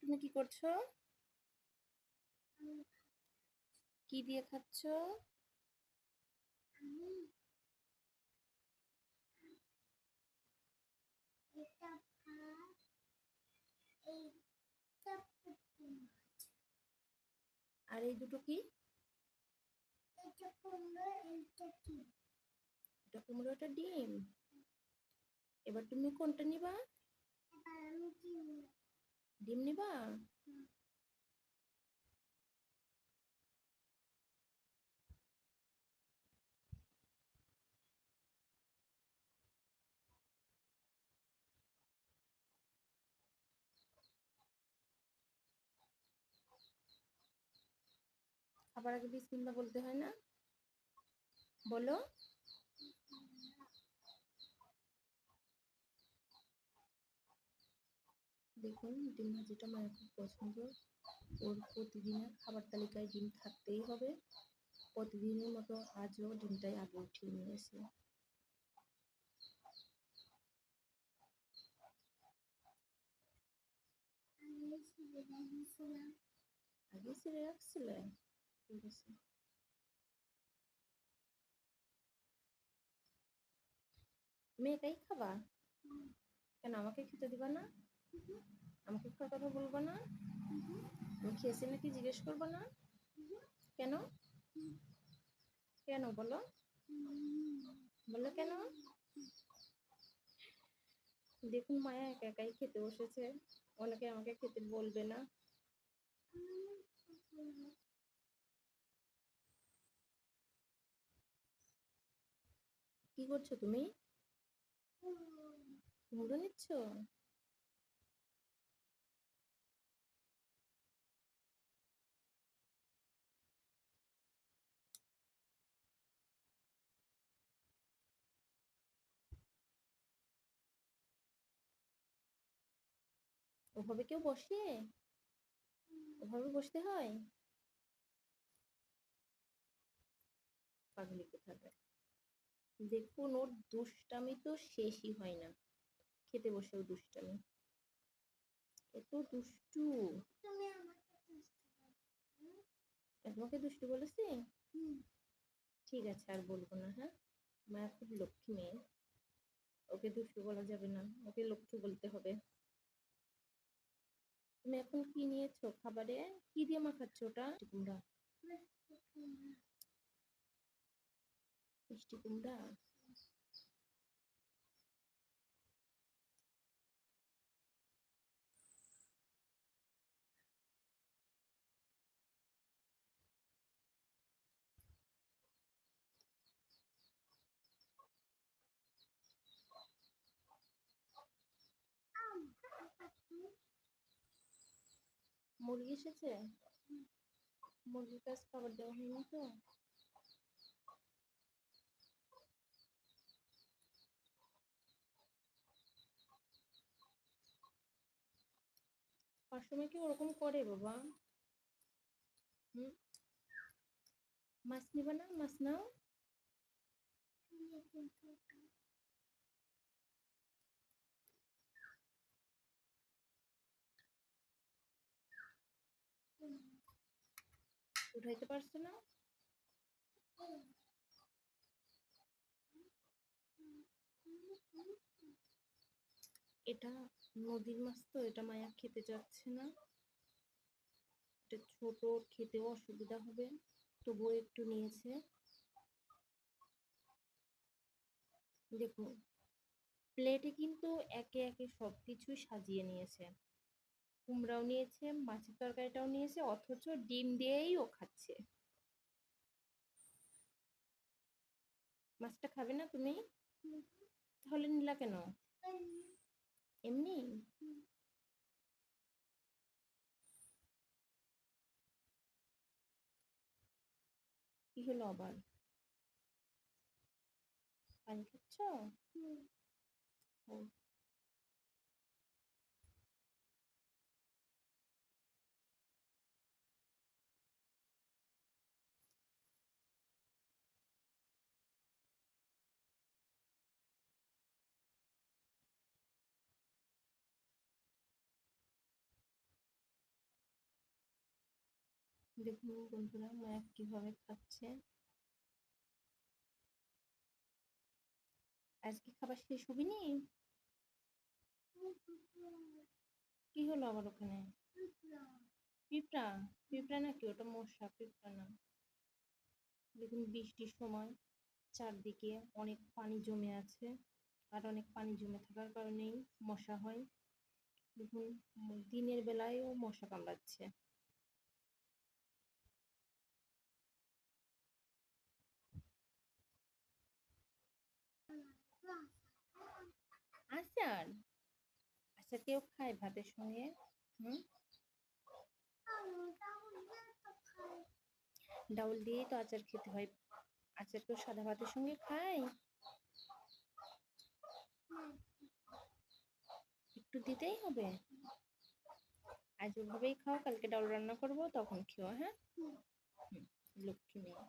তুমি কি করছ? কি দিয়ে খাচ্ছ? আর এই দুটো কি? এটা কুমড়ো, এটা ডিম। এবার তুমি কোনটা নিবা? আমি কি নিব? ডিম নিবা। খাবার আগে বিসমিল্লা বলতে হয় না বলো দেখুন, ডিম ভাজিটা মায়ের খুব পছন্দ। ওর প্রতিদিনের খাবার তালিকায় ডিম থাকতেই হবে। প্রতিদিনের মতো আজও ডিমটাই আগে উঠিয়ে নিয়েছে আগে ছেড়ে রাখছিলে ঠিক আছে। একাই খাবা? কেন আমাকে খেতে দিবা না? আমাকে খাওয়ার কথা বলব না। আমি খেয়েছি নাকি জিজ্ঞেস করব না? কেন? কেন বলো? বলো কেন? দেখুন মায়া একা একাই খেতে বসেছে। অনেকে আমাকে খেতে বলবে না। কি করছ তুমি? মুড়ো নিচ্ছ? ওভাবে কেউ বসে? ওভাবে বসতে হয়? পাগলি কোথাকার। দেখুন ওর দুষ্টামি তো শেষই হয় না। খেতে বসেও দুষ্টামি। এত দুষ্টু? তোমাকে দুষ্টু বলেছে? ঠিক আছে আর বলব না হ্যাঁ? মায়া খুব লক্ষ্মী মেয়ে। ওকে দুষ্টু বলা যাবে না। ওকে লক্ষ্মী বলতে হবে। তুমি এখন কি নিয়েছো খাবারে? কি দিয়ে মাখাচ্ছ ওটা? কুমড়া। মিষ্টি কুমড়া? মুরগি এসেছে? মুরগির কাছ খাবার দেওয়া হয়নি তো। সবসময় কি ওরকম করে বাবা? হুম? মাছ নিবা না? মাছ নাও। উঠাইতে পারছ না? এটা নদীর মাছ তো, এটা মায়া খেতে চাচ্ছে না। এটা ছোট, খেতেও অসুবিধা হবে, তবুও একটু নিয়েছে। দেখুন প্লেটে কিন্তু একে একে সব কিছুই সাজিয়ে নিয়েছে। কুমড়াও নিয়েছে মাছের তরকারিটাও নিয়েছে অথচ ডিম দিয়েই ও খাচ্ছে। মাছটা খাবে না তুমি? তাহলে নিলা কেন? এমনি? কি হলো আবার? পানি খাচ্ছ? ও। দেখুন বন্ধুরা মায়া কীভাবে খাচ্ছে। আজকে খাবার শেষ হবি নি কি হলো আবার ওখানে? পিঁপড়া পিঁপড়া নাকি? ওটা মশা, পিঁপড়া না। দেখুন বৃষ্টির সময় চারদিকে অনেক পানি জমে আছে আর অনেক পানি জমে থাকার কারণেই মশা হয়। দেখুন দিনের বেলায়ও মশা কামড়াচ্ছে। আচার আচার কেউ খায় ভাতের সঙ্গে হুম? ডাউল দিয়েই তো আচার খেতে হয়। আচার কেউ সাদা ভাতের সঙ্গে খায়? একটু দিতেই হবে। আজ ওভাবেই খাও কালকে ডাউল রান্না করব তখন খেও হ্যাঁ? লক্ষ্মী মেয়ে।